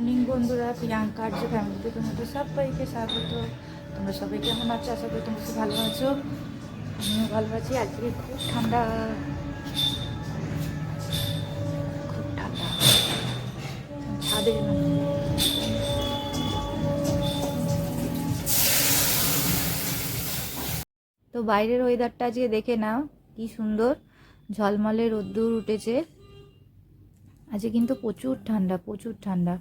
Morning বন্ধুরা, প্রিয়াঙ্কা আর্য ফ্যামিলিতে তোমাদের সবাইকে স্বাগত। তোমরা সবাই কেমন আছো? আশা করি তোমরা ভালো আছো। আমিও ভালো আছি। আজকে খুব ঠান্ডা। খুব ঠান্ডা। ছাদে তো বাইরের ওয়েদারটা আজকে দেখে নাও, কি সুন্দর। ঝলমলে রোদ্দুর উঠেছে। আজকে কিন্তু প্রচুর ঠান্ডা প্রচুর ঠান্ডা।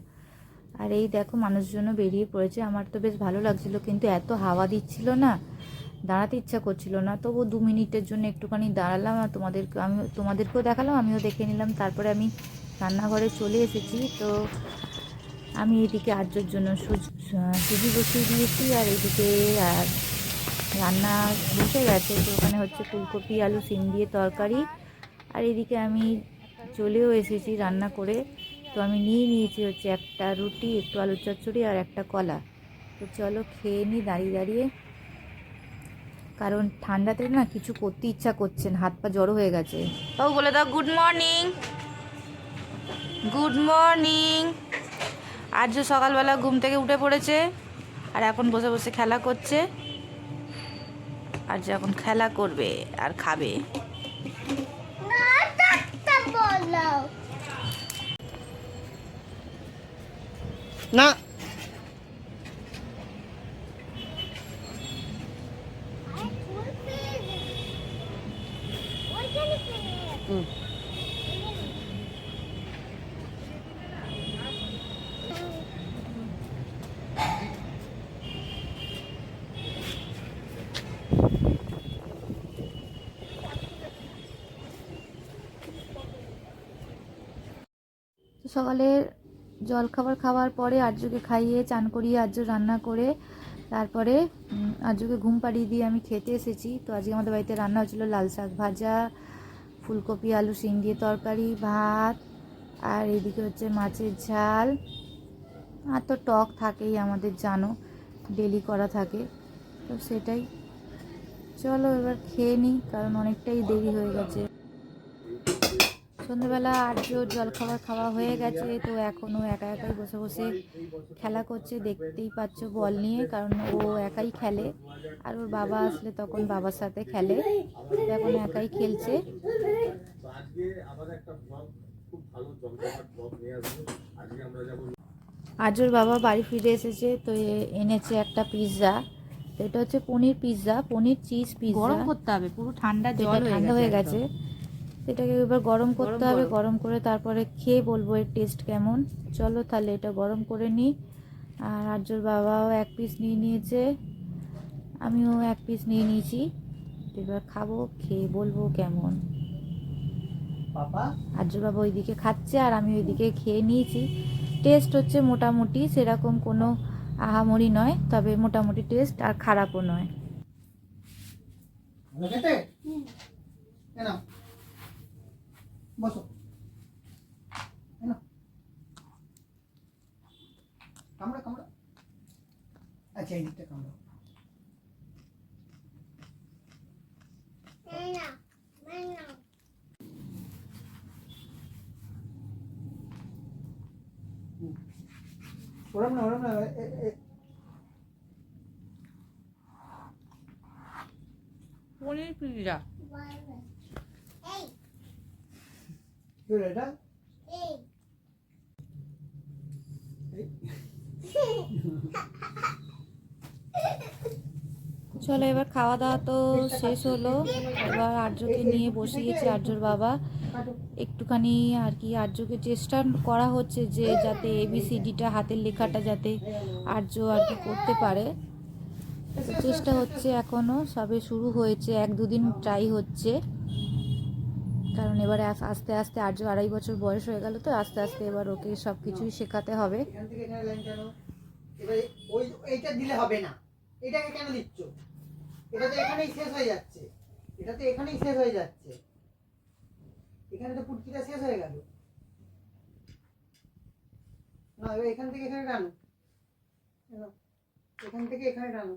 আর এই দেখো মানুষজনও বেরিয়ে পড়েছে। আমার তো বেশ ভালো লাগছিল, কিন্তু এত হাওয়া দিচ্ছিল না, দাঁড়াতে ইচ্ছা করছিল না। তবু দু মিনিটের জন্য একটুখানি দাঁড়ালাম আর তোমাদেরকে, আমি তোমাদেরকেও দেখালাম, আমিও দেখে নিলাম। তারপরে আমি রান্নাঘরে চলে এসেছি। তো আমি এদিকে আর্যর জন্য সুজ- বসিয়ে দিয়েছি আর এদিকে, আর রান্না বসে গেছে। তো ওখানে হচ্ছে ফুলকপি, আলু, সিম দিয়ে তরকারি। আর এদিকে আমি চলেও এসেছি রান্না করে। তো আমি নিয়ে নিয়েছি হচ্ছে একটা রুটি একটু আলুর চচ্চড়ি আর একটা কলা। তো চলো খেয়ে নিই দাঁড়িয়ে দাঁড়িয়ে। কারণ ঠান্ডাতে না কিছু করতে ইচ্ছা করছেন হাত পা জড়ো হয়ে গেছে। বাবু বলে দাও গুড মর্নিং গুড মর্নিং আজ সকালবেলা ঘুম থেকে উঠে পড়েছে আর এখন বসে বসে খেলা করছে। আর যে এখন খেলা করবে আর খাবে। না হুম। জলখাবার খাওয়ার পরে আর্যকে খাইয়ে চান করিয়ে আর্য রান্না করে তারপরে আর্যকে ঘুম পাড়িয়ে দিয়ে আমি খেতে এসেছি। তো আজকে আমাদের বাড়িতে রান্না হয়েছিল লাল শাক ভাজা, ফুলকপি, আলু শিম দিয়ে তরকারি, ভাত, আর এদিকে হচ্ছে মাছের ঝাল। আর তো টক থাকেই আমাদের, জানো, ডেলি করা থাকে। তো সেটাই। চলো এবার খেয়ে নিই কারণ অনেকটাই দেরি হয়ে গেছে। সন্ধ্যাবেলা আর্য জলখাবার খাওয়া হয়ে গেছে তো এখনও একা একাই বসে বসে খেলা করছে। দেখতেই পাচ্ছ বল নিয়ে কারণ ও একাই খেলে। আর ওর বাবা আসলে তখন বাবার সাথে খেলে। এখন একাই খেলছে। আর্যর বাবা বাড়ি ফিরে এসেছে তো এনেছে একটা পিৎজা। এটা হচ্ছে paneer pizza paneer cheese pizza. গরম করতে হবে পুরো ঠান্ডা জল ঠান্ডা হয়ে গেছে। এটাকে এবার গরম করতে হবে গরম করে তারপরে খেয়ে বলব এর টেস্ট কেমন। চলো তাহলে এটা গরম করে নিই আর আর্যর বাবাও এক পিস নিয়ে নিয়েছে। আমিও এক পিস নিয়ে নিয়েছি। এবার খাব খেয়ে বলব কেমন। আর্যর বাবা ওইদিকে খাচ্ছে আর আমি ওইদিকে খেয়ে নিয়েছি। টেস্ট হচ্ছে মোটামুটি সেরকম কোনো আহামরি নয় তবে মোটামুটি টেস্ট আর খারাপও নয়। বসো। কামড়া কামড়া। আচ্ছা এই দিকটা কামড়া। ওরম না ওরম না পনির পিৎজা হলো এটা। চলো এবার খাওয়া দাওয়া তো শেষ হলো। এবার আর্যকে নিয়ে বসিয়েছে আর্যর বাবা। একটুখানি আর কি আর্যকে চেষ্টা করা হচ্ছে যে যাতে এবিসিডিটা হাতের লেখাটা যাতে আর্য আর কি করতে পারে। চেষ্টা হচ্ছে এখনও সবে শুরু হয়েছে এক দুদিন ট্রাই হচ্ছে। কারণ এবারে আস- আস্তে আস্তে আর্য আড়াই বছর বয়স হয়ে গেল তো, আস্তে আস্তে এবার ওকে সব কিছুই শেখাতে হবে। ওই এইটা দিলে হবে না এটাকে কেন দিচ্ছ এটা তো এখানেই শেষ হয়ে যাচ্ছে এটা তো এখানেই শেষ হয়ে যাচ্ছে এখানে তো পুটকিটা শেষ হয়ে গেল না এবার এখান থেকে এখানে টানো এখান থেকে এখানে টানো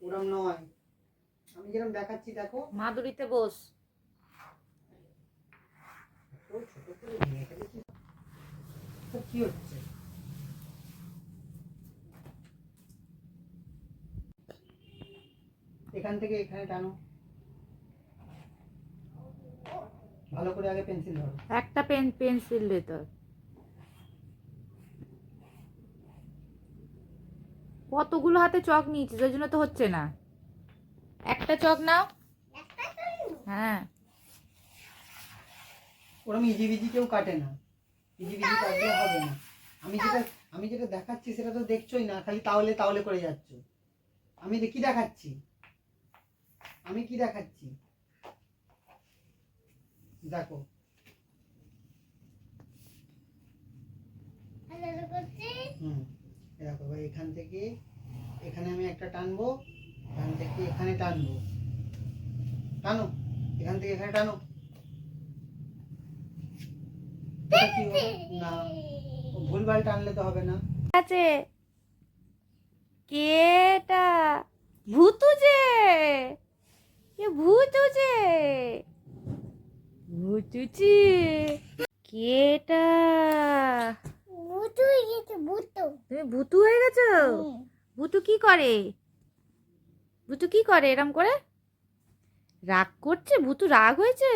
ওরম নয় আমি যেরকম দেখাচ্ছি দেখো মাদুরিতে বস ছোট করে নিয়ে গেলে কি হচ্ছে এখান থেকে এখানে টানো। ভালো করে আগে পেন্সিল ধরো। একটা পেন পেন্সিল ভেতর। কতগুলো হাতে চক নিয়েছিস? ওই জন্য তো হচ্ছে না। একটা চক নাও। হ্যাঁ। ওরম ইজি বিজি কেউ কাটে না। ইজি বিজি কাটলে হবে না। আমি যেটা আমি যেটা দেখাচ্ছি সেটা তো দেখছোই না খালি তাহলে তাহলে করে যাচ্ছ। আমি কি দেখাচ্ছি? আমি কি দেখাচ্ছি? দেখো। হুম দেখো এবার এখান থেকে এখানে আমি একটা টানবো এখান থেকে এখানে টানবো। টানো এখান থেকে এখানে টানো এটা কি? না। ভুলভাল টানলে তো হবে না। আছে। কেটা? ভূতু যে? কে ভূতু যে? ভূতুচি কেটা? তুমি ভূতু হয়ে গেছো? ভূতু কি করে? ভূতু কি করে এরম করে? রাগ করছে? ভূতু রাগ হয়েছে?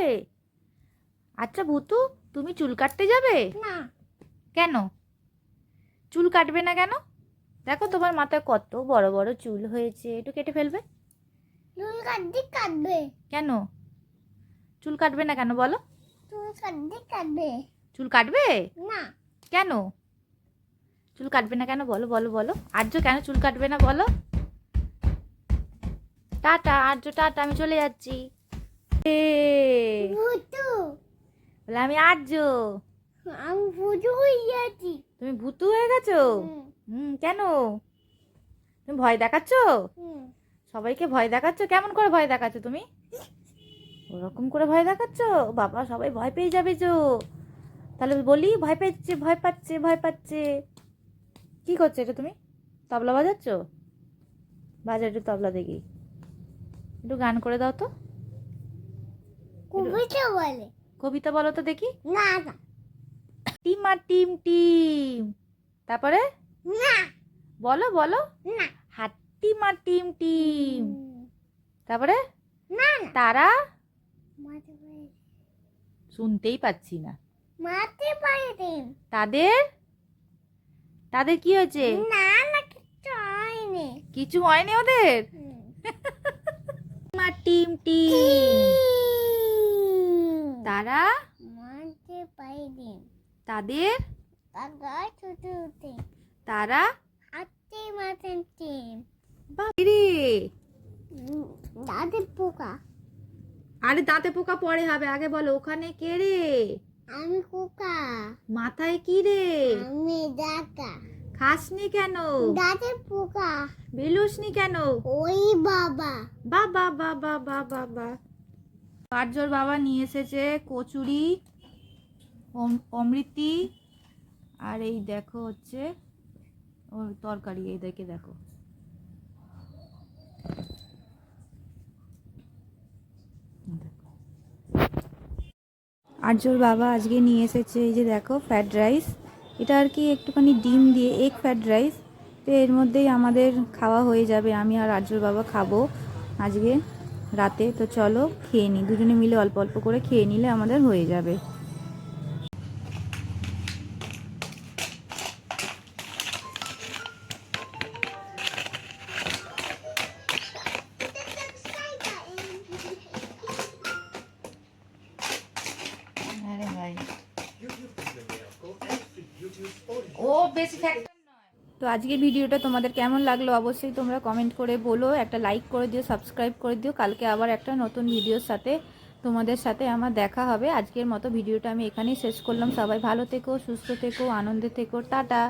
আচ্ছা ভূতু তুমি চুল কাটতে যাবে? না। কেন? চুল কাটবে না কেন? দেখো তোমার মাথায় কত বড় বড় চুল হয়েছে একটু কেটে ফেলবে। চুল কাটতে কাটবে। কেন? চুল কাটবে না কেন বলো? চুল কাটতে কাটবে। চুল কাটবে? না। কেন? চুল কাটবে না কেন বলো বলো বলো। আর্য কেন চুল কাটবে না বলো? টাটা আর্য টাটা আমি চলে যাচ্ছি। বলে আমি আর্য আমি ভুতু হয়ে যাচ্ছি তুমি ভূতু হয়ে গেছো? হুম, হুম কেন? তুমি ভয় দেখাচ্ছ? সবাইকে ভয় দেখাচ্ছ? কেমন করে ভয় দেখাচ্ছ তুমি? ওরকম করে ভয় দেখাচ্ছ? বাবা সবাই ভয় পেয়ে যাবে তো তাহলে বলি ভয় পেয়েছে ভয় পাচ্ছে ভয় পাচ্ছে। কি করছ এটা তুমি? তবলা বাজাচ্ছ? বাজা একটু তবলা দেখি। একটু গান করে দাও তো। কবিতা বলে। কবিতা বলো তো দেখি। না। না টিমা টিম টিম। তারপরে? না। বলো বলো। না। হাট্টিমা টিম টিম। তারপরে? না তারা? শুনতেই পাচ্ছি না। পারে তাদের? তাদের কি হয়েছে? না না কিছু হয়নি। কিছু হয়নি ওদের। মা টিম। টিম। তারা? মাতে পারে দিন তাদের? কাকা ছোট হতে তারা? হাতে মাতেন টিম। রে? দাদের পোকা। আরে দাঁতে পোকা পরে হবে আগে বলো ওখানে কে রে? আমি কোকা মাথায় কি রে? আমি দাদা খাসনি কেন? দাদের পোকা। বেলুসনি কেন? ওই বাবা। বাবা বাবা বাবা বা। কার্যর বাবা নিয়ে এসেছে কচুরি, অম- অমৃতি, আর এই দেখো হচ্ছে ওর তরকারি, এই দেখে দেখো। আর্যর বাবা আজকে নিয়ে এসেছে এই যে দেখো ফ্রায়েড রাইস এটা আর কি একটুখানি ডিম দিয়ে এগ ফ্রায়েড রাইস তো এর মধ্যেই আমাদের খাওয়া হয়ে যাবে। আমি আর আর্যর বাবা খাব আজকে। রাতে। তো চলো খেয়ে নিই দুজনে মিলে অল্প অল্প করে খেয়ে নিলে আমাদের হয়ে যাবে। ও বেশি তো আজকে ভিডিওটা তোমাদের কেমন লাগল অবশ্যই তোমরা কমেন্ট করে বলো, একটা লাইক করে দিও সাবস্ক্রাইব করে দিও। কালকে আবার একটা নতুন ভিডিওর সাথে তোমাদের সাথে আমার দেখা হবে। আজকের মতো ভিডিওটা আমি এখানেই শেষ করলাম। সবাই ভালো থেকো, সুস্থ থেকো, আনন্দে থেকো। টাটা!